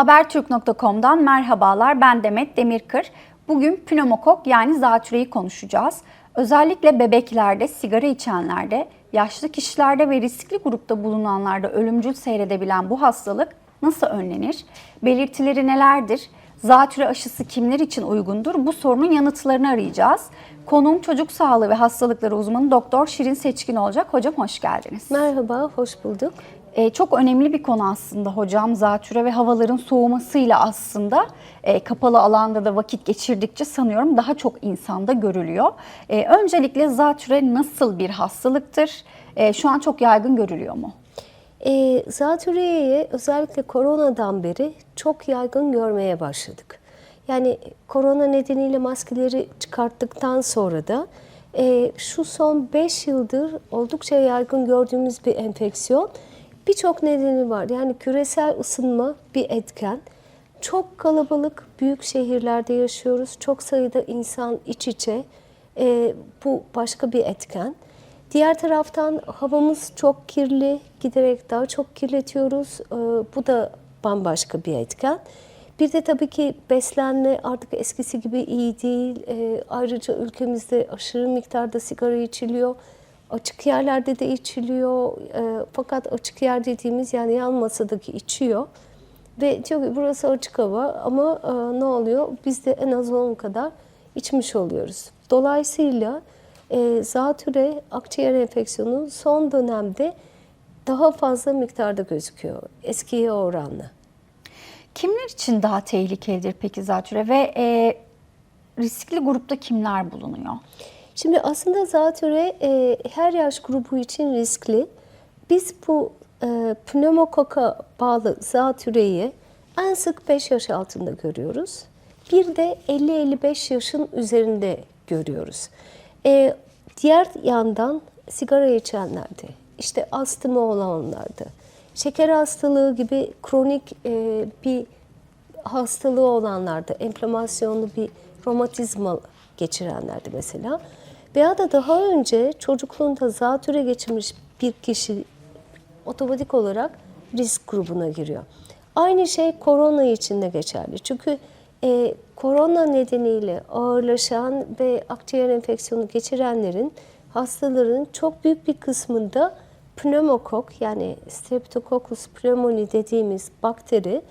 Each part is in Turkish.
Habertürk.com'dan merhabalar. Ben Demet Demirkır. Bugün pneumokok yani zatüreyi konuşacağız. Özellikle bebeklerde, sigara içenlerde, yaşlı kişilerde ve riskli grupta bulunanlarda ölümcül seyredebilen bu hastalık nasıl önlenir? Belirtileri nelerdir? Zatüre aşısı kimler için uygundur? Bu sorunun yanıtlarını arayacağız. Konuğum çocuk sağlığı ve hastalıkları uzmanı Doktor Şirin Seçkin olacak. Hocam hoş geldiniz. Merhaba, hoş bulduk. E, çok önemli bir konu aslında hocam. Zatüre ve havaların soğumasıyla aslında e, kapalı alanda da vakit geçirdikçe sanıyorum daha çok insanda görülüyor. E, öncelikle zatüre nasıl bir hastalıktır? E, şu an çok yaygın görülüyor mu? E, zatüreyi özellikle koronadan beri çok yaygın görmeye başladık. Yani korona nedeniyle maskeleri çıkarttıktan sonra da e, şu son 5 yıldır oldukça yaygın gördüğümüz bir enfeksiyon. Birçok nedeni var. Yani küresel ısınma bir etken. Çok kalabalık büyük şehirlerde yaşıyoruz. Çok sayıda insan iç içe. E, bu başka bir etken. Diğer taraftan havamız çok kirli, giderek daha çok kirletiyoruz. Ee, bu da bambaşka bir etken. Bir de tabii ki beslenme artık eskisi gibi iyi değil. Ee, ayrıca ülkemizde aşırı miktarda sigara içiliyor. Açık yerlerde de içiliyor. Ee, fakat açık yer dediğimiz yani yan masadaki içiyor. Ve diyor ki burası açık hava ama e, ne oluyor? Biz de en az 10 kadar içmiş oluyoruz. Dolayısıyla e, zatüre akciğer enfeksiyonu son dönemde daha fazla miktarda gözüküyor eskiye oranla. Kimler için daha tehlikelidir peki zatüre ve e, riskli grupta kimler bulunuyor? Şimdi aslında zatüre e, her yaş grubu için riskli. Biz bu e, pneumokoka bağlı zatüreyi en sık 5 yaş altında görüyoruz. Bir de 50-55 yaşın üzerinde görüyoruz. E, diğer yandan sigara içenlerde, işte astımı olanlarda, şeker hastalığı gibi kronik e, bir hastalığı olanlarda, enflamasyonlu bir romatizma geçirenlerde mesela veya da daha önce çocukluğunda zatüre geçirmiş bir kişi otomatik olarak risk grubuna giriyor. Aynı şey korona için de geçerli. Çünkü e, korona nedeniyle ağırlaşan ve akciğer enfeksiyonu geçirenlerin hastaların çok büyük bir kısmında pneumokok yani Streptococcus pneumoniae dediğimiz bakteri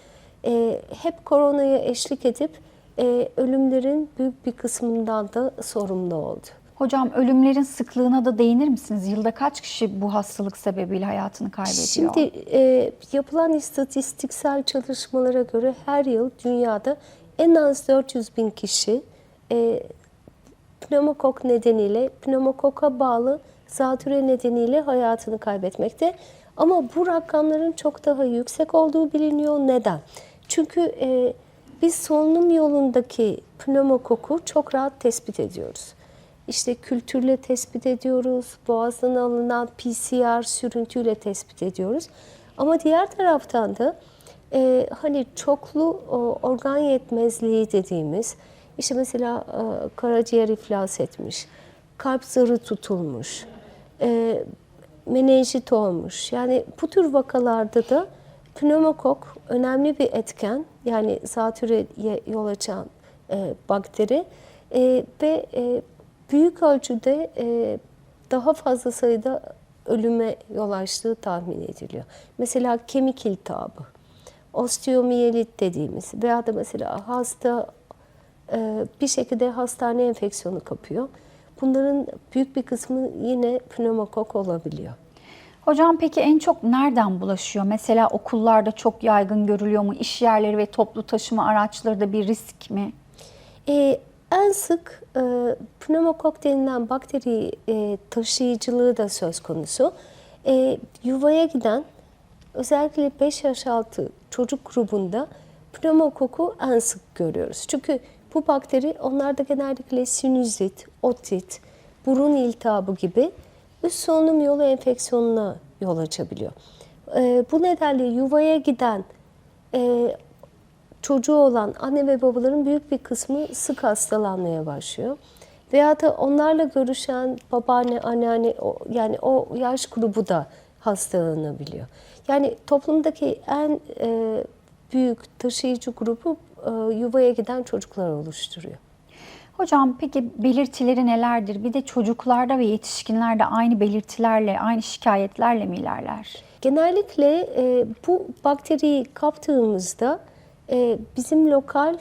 e, hep koronaya eşlik edip e, ölümlerin büyük bir kısmından da sorumlu oldu. Hocam ölümlerin sıklığına da değinir misiniz? Yılda kaç kişi bu hastalık sebebiyle hayatını kaybediyor? Şimdi e, yapılan istatistiksel çalışmalara göre her yıl dünyada en az 400 bin kişi e, pneumokok nedeniyle, pneumokoka bağlı zatüre nedeniyle hayatını kaybetmekte. Ama bu rakamların çok daha yüksek olduğu biliniyor. Neden? Çünkü e, biz solunum yolundaki pneumokoku çok rahat tespit ediyoruz. İşte kültürle tespit ediyoruz, boğazdan alınan PCR sürüntüyle tespit ediyoruz. Ama diğer taraftan da e, hani çoklu o, organ yetmezliği dediğimiz, işte mesela e, karaciğer iflas etmiş, kalp zarı tutulmuş, e, menenjit olmuş. Yani bu tür vakalarda da pneumokok önemli bir etken, yani zatürreye yol açan e, bakteri e, ve e, büyük ölçüde e, daha fazla sayıda ölüme yol açtığı tahmin ediliyor. Mesela kemik iltihabı, osteomiyelit dediğimiz veya da mesela hasta e, bir şekilde hastane enfeksiyonu kapıyor. Bunların büyük bir kısmı yine pneumokok olabiliyor. Hocam peki en çok nereden bulaşıyor? Mesela okullarda çok yaygın görülüyor mu? İş yerleri ve toplu taşıma araçları da bir risk mi? Ee, en sık e, pneumokok denilen bakteri e, taşıyıcılığı da söz konusu. E, yuvaya giden özellikle 5 yaş altı çocuk grubunda pneumokoku en sık görüyoruz. Çünkü bu bakteri onlarda genellikle sinüzit, otit, burun iltihabı gibi üst solunum yolu enfeksiyonuna yol açabiliyor. E, bu nedenle yuvaya giden e, çocuğu olan anne ve babaların büyük bir kısmı sık hastalanmaya başlıyor. Veya da onlarla görüşen babaanne, anneanne yani o yaş grubu da hastalanabiliyor. Yani toplumdaki en e, büyük taşıyıcı grubu e, yuvaya giden çocuklar oluşturuyor. Hocam peki belirtileri nelerdir? Bir de çocuklarda ve yetişkinlerde aynı belirtilerle, aynı şikayetlerle mi ilerler? Genellikle e, bu bakteriyi kaptığımızda bizim lokal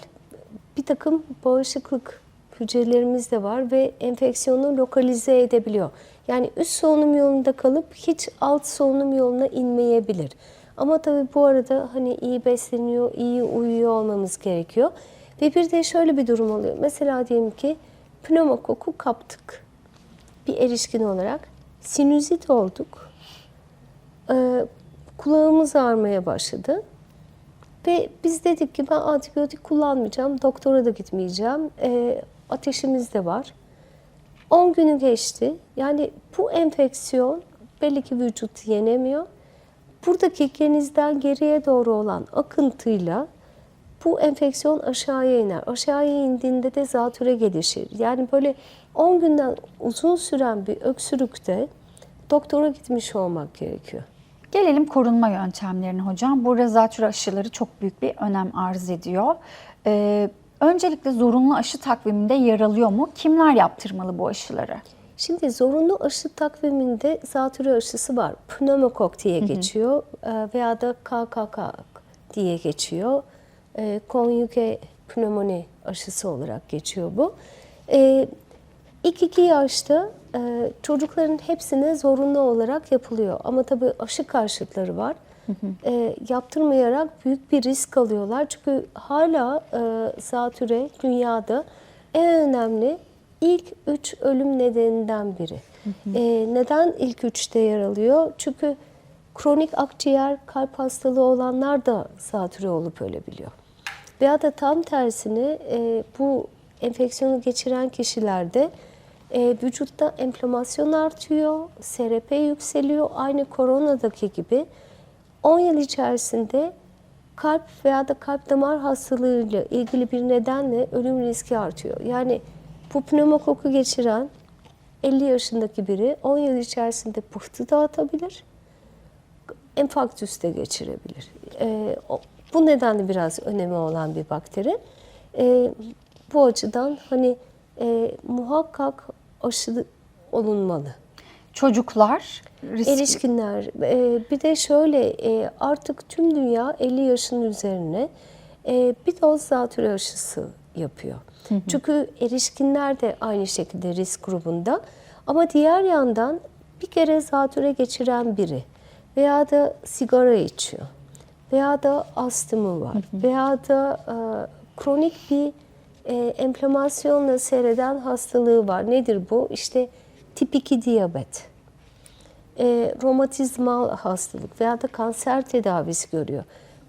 bir takım bağışıklık hücrelerimiz de var ve enfeksiyonu lokalize edebiliyor. Yani üst solunum yolunda kalıp hiç alt solunum yoluna inmeyebilir. Ama tabii bu arada hani iyi besleniyor, iyi uyuyor olmamız gerekiyor. Ve bir de şöyle bir durum oluyor. Mesela diyelim ki pneumokoku kaptık bir erişkin olarak. Sinüzit olduk. Ee, kulağımız ağrımaya başladı. Ve biz dedik ki ben antibiyotik kullanmayacağım, doktora da gitmeyeceğim. Ee, ateşimiz de var. 10 günü geçti. Yani bu enfeksiyon belli ki vücut yenemiyor. Buradaki genizden geriye doğru olan akıntıyla bu enfeksiyon aşağıya iner. Aşağıya indiğinde de zatüre gelişir. Yani böyle 10 günden uzun süren bir öksürükte doktora gitmiş olmak gerekiyor. Gelelim korunma yöntemlerine hocam. Burada zatürre aşıları çok büyük bir önem arz ediyor. Ee, öncelikle zorunlu aşı takviminde yer alıyor mu? Kimler yaptırmalı bu aşıları? Şimdi zorunlu aşı takviminde zatürre aşısı var. Pneumokok diye geçiyor e, veya da KKK diye geçiyor. E, Konjuge pnömoni aşısı olarak geçiyor bu. E, İlk iki yaşta e, çocukların hepsine zorunlu olarak yapılıyor. Ama tabii aşı karşıtları var. E, yaptırmayarak büyük bir risk alıyorlar. Çünkü hala e, zatüre dünyada en önemli ilk üç ölüm nedeninden biri. E, neden ilk üçte yer alıyor? Çünkü kronik akciğer kalp hastalığı olanlar da zatüre olup ölebiliyor. Veya da tam tersine e, bu enfeksiyonu geçiren kişilerde e, vücutta enflamasyon artıyor, SRP yükseliyor. Aynı koronadaki gibi 10 yıl içerisinde kalp veya da kalp damar hastalığıyla ilgili bir nedenle ölüm riski artıyor. Yani bu pneumokoku geçiren 50 yaşındaki biri 10 yıl içerisinde pıhtı dağıtabilir, enfarktüs de geçirebilir. E, bu nedenle biraz önemi olan bir bakteri. E, bu açıdan hani e, muhakkak aşı olunmalı. Çocuklar riskli. Erişkinler e, bir de şöyle e, artık tüm dünya 50 yaşın üzerine e, bir doz zatürre aşısı yapıyor. Çünkü erişkinler de aynı şekilde risk grubunda ama diğer yandan bir kere zatürre geçiren biri veya da sigara içiyor veya da astımı var veya da e, kronik bir e, enflamasyonla seyreden hastalığı var. Nedir bu? İşte tip 2 diyabet e, romatizmal hastalık veya da kanser tedavisi görüyor.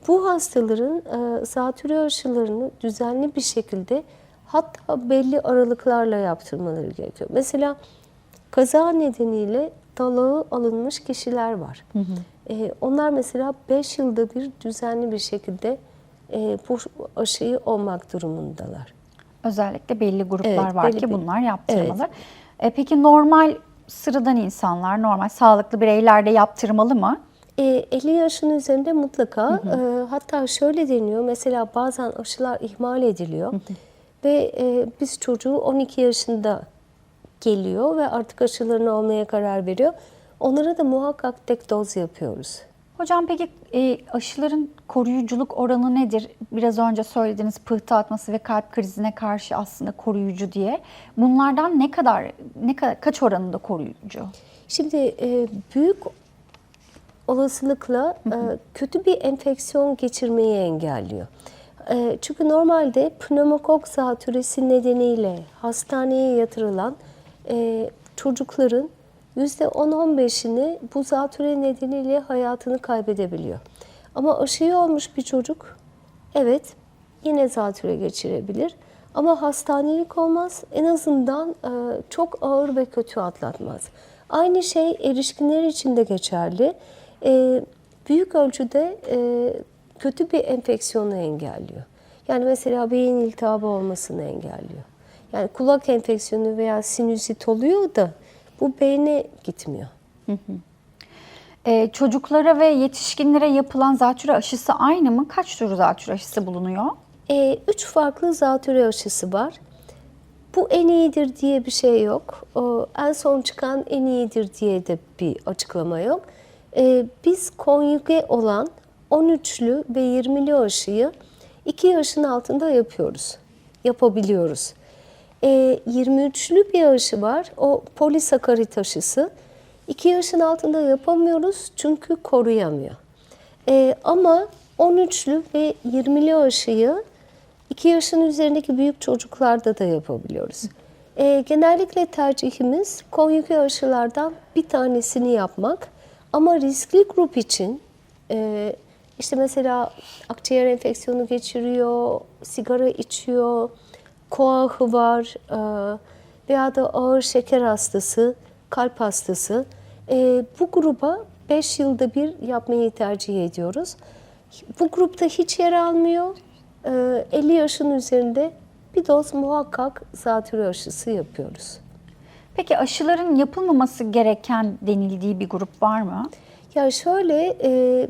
Bu hastaların e, zatürre aşılarını düzenli bir şekilde hatta belli aralıklarla yaptırmaları gerekiyor. Mesela kaza nedeniyle dalağı alınmış kişiler var. E, onlar mesela 5 yılda bir düzenli bir şekilde e, bu aşıyı olmak durumundalar. Özellikle belli gruplar Evet, var belli ki bir- bunlar yaptırmalı. E, peki normal sıradan insanlar, normal sağlıklı bireyler de yaptırmalı mı? E, 50 yaşın üzerinde mutlaka e, hatta şöyle deniyor mesela bazen aşılar ihmal ediliyor ve e, biz çocuğu 12 yaşında geliyor ve artık aşılarını olmaya karar veriyor. Onlara da muhakkak tek doz yapıyoruz. Hocam peki e, aşıların koruyuculuk oranı nedir? Biraz önce söylediğiniz pıhtı atması ve kalp krizine karşı aslında koruyucu diye. Bunlardan ne kadar ne kadar kaç oranında koruyucu? Şimdi e, büyük olasılıkla e, kötü bir enfeksiyon geçirmeyi engelliyor. E, çünkü normalde pneumokok zatürresi nedeniyle hastaneye yatırılan e, çocukların %10-15'ini bu zatürre nedeniyle hayatını kaybedebiliyor. Ama aşıyı olmuş bir çocuk evet yine zatürre geçirebilir. Ama hastanelik olmaz. En azından e, çok ağır ve kötü atlatmaz. Aynı şey erişkinler için de geçerli. E, büyük ölçüde e, kötü bir enfeksiyonu engelliyor. Yani mesela beyin iltihabı olmasını engelliyor. Yani kulak enfeksiyonu veya sinüzit oluyor da bu beyne gitmiyor. Ee, çocuklara ve yetişkinlere yapılan zatürre aşısı aynı mı? Kaç tür zatürre aşısı bulunuyor? E, üç farklı zatürre aşısı var. Bu en iyidir diye bir şey yok. O, en son çıkan en iyidir diye de bir açıklama yok. E, biz konjüge olan 13'lü ve 20'li aşıyı 2 yaşın altında yapıyoruz. Yapabiliyoruz. E, 23'lü bir aşı var. O polisakarit aşısı. 2 yaşın altında yapamıyoruz çünkü koruyamıyor. E, ama 13'lü ve 20'li aşıyı 2 yaşın üzerindeki büyük çocuklarda da yapabiliyoruz. E, genellikle tercihimiz konjüge aşılardan bir tanesini yapmak. Ama riskli grup için e, işte mesela akciğer enfeksiyonu geçiriyor, sigara içiyor, koahı var e, veya da ağır şeker hastası, kalp hastası. E, bu gruba 5 yılda bir yapmayı tercih ediyoruz. Bu grupta hiç yer almıyor. E, 50 yaşın üzerinde bir doz muhakkak zatürre aşısı yapıyoruz. Peki aşıların yapılmaması gereken denildiği bir grup var mı? Ya şöyle e,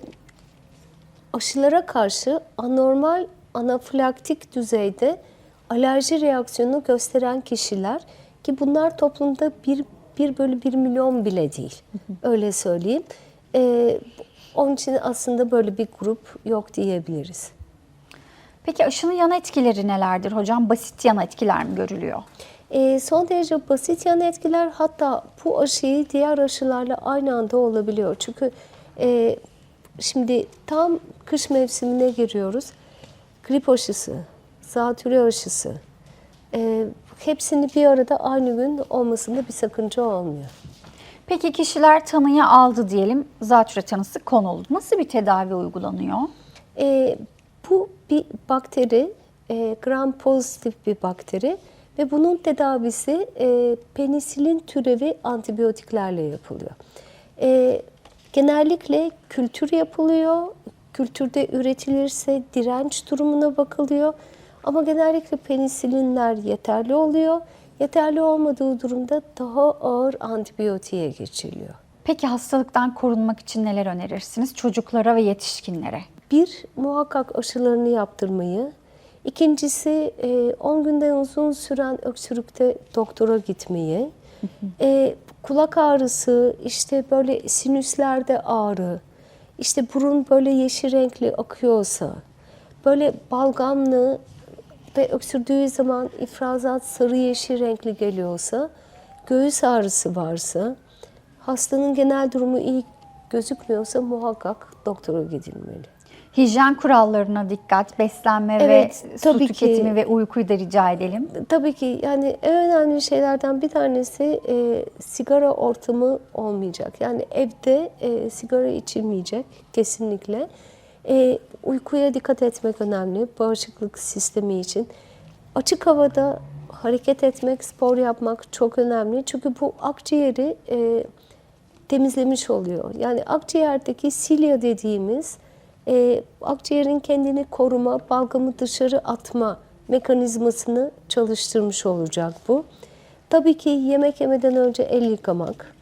aşılara karşı anormal anafilaktik düzeyde alerji reaksiyonu gösteren kişiler ki bunlar toplumda bir, bir bölü bir milyon bile değil. Öyle söyleyeyim. E, onun için aslında böyle bir grup yok diyebiliriz. Peki aşının yan etkileri nelerdir hocam? Basit yan etkiler mi görülüyor? E, son derece basit yan etkiler hatta bu aşıyı diğer aşılarla aynı anda olabiliyor. Çünkü e, şimdi tam kış mevsimine giriyoruz. Grip aşısı, zatürre aşısı e, hepsini bir arada aynı gün olmasında bir sakınca olmuyor. Peki kişiler tanıya aldı diyelim, zatürre tanısı konuldu. Nasıl bir tedavi uygulanıyor? E, bu bir bakteri, e, gram pozitif bir bakteri ve bunun tedavisi e, penisilin türevi antibiyotiklerle yapılıyor. E, genellikle kültür yapılıyor. Kültürde üretilirse direnç durumuna bakılıyor. Ama genellikle penisilinler yeterli oluyor. Yeterli olmadığı durumda daha ağır antibiyotiğe geçiliyor. Peki hastalıktan korunmak için neler önerirsiniz çocuklara ve yetişkinlere? Bir, muhakkak aşılarını yaptırmayı. İkincisi, e, 10 günden uzun süren öksürükte doktora gitmeyi. E, kulak ağrısı, işte böyle sinüslerde ağrı, işte burun böyle yeşil renkli akıyorsa, böyle balgamlı ve öksürdüğü zaman ifrazat sarı yeşil renkli geliyorsa, göğüs ağrısı varsa, hastanın genel durumu iyi gözükmüyorsa muhakkak doktora gidilmeli. Hijyen kurallarına dikkat, beslenme Evet, ve su tabii ki. tüketimi ve uykuyu da rica edelim. Tabii ki yani en önemli şeylerden bir tanesi e, sigara ortamı olmayacak. Yani evde e, sigara içilmeyecek kesinlikle. E, uykuya dikkat etmek önemli bağışıklık sistemi için. Açık havada hareket etmek, spor yapmak çok önemli. Çünkü bu akciğeri e, temizlemiş oluyor. Yani akciğerdeki silya dediğimiz e, akciğerin kendini koruma, balgamı dışarı atma mekanizmasını çalıştırmış olacak bu. Tabii ki yemek yemeden önce el yıkamak,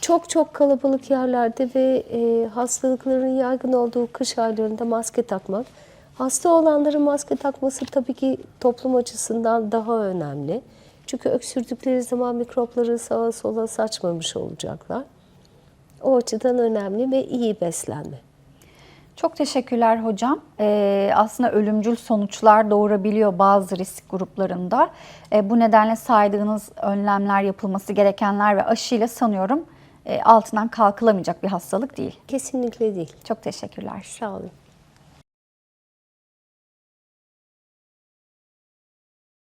çok çok kalabalık yerlerde ve e, hastalıkların yaygın olduğu kış aylarında maske takmak. Hasta olanların maske takması tabii ki toplum açısından daha önemli. Çünkü öksürdükleri zaman mikropları sağa sola saçmamış olacaklar. O açıdan önemli ve iyi beslenme. Çok teşekkürler hocam. Ee, aslında ölümcül sonuçlar doğurabiliyor bazı risk gruplarında. Ee, bu nedenle saydığınız önlemler yapılması gerekenler ve aşıyla sanıyorum altından kalkılamayacak bir hastalık değil. Kesinlikle değil. Çok teşekkürler. Sağ olun.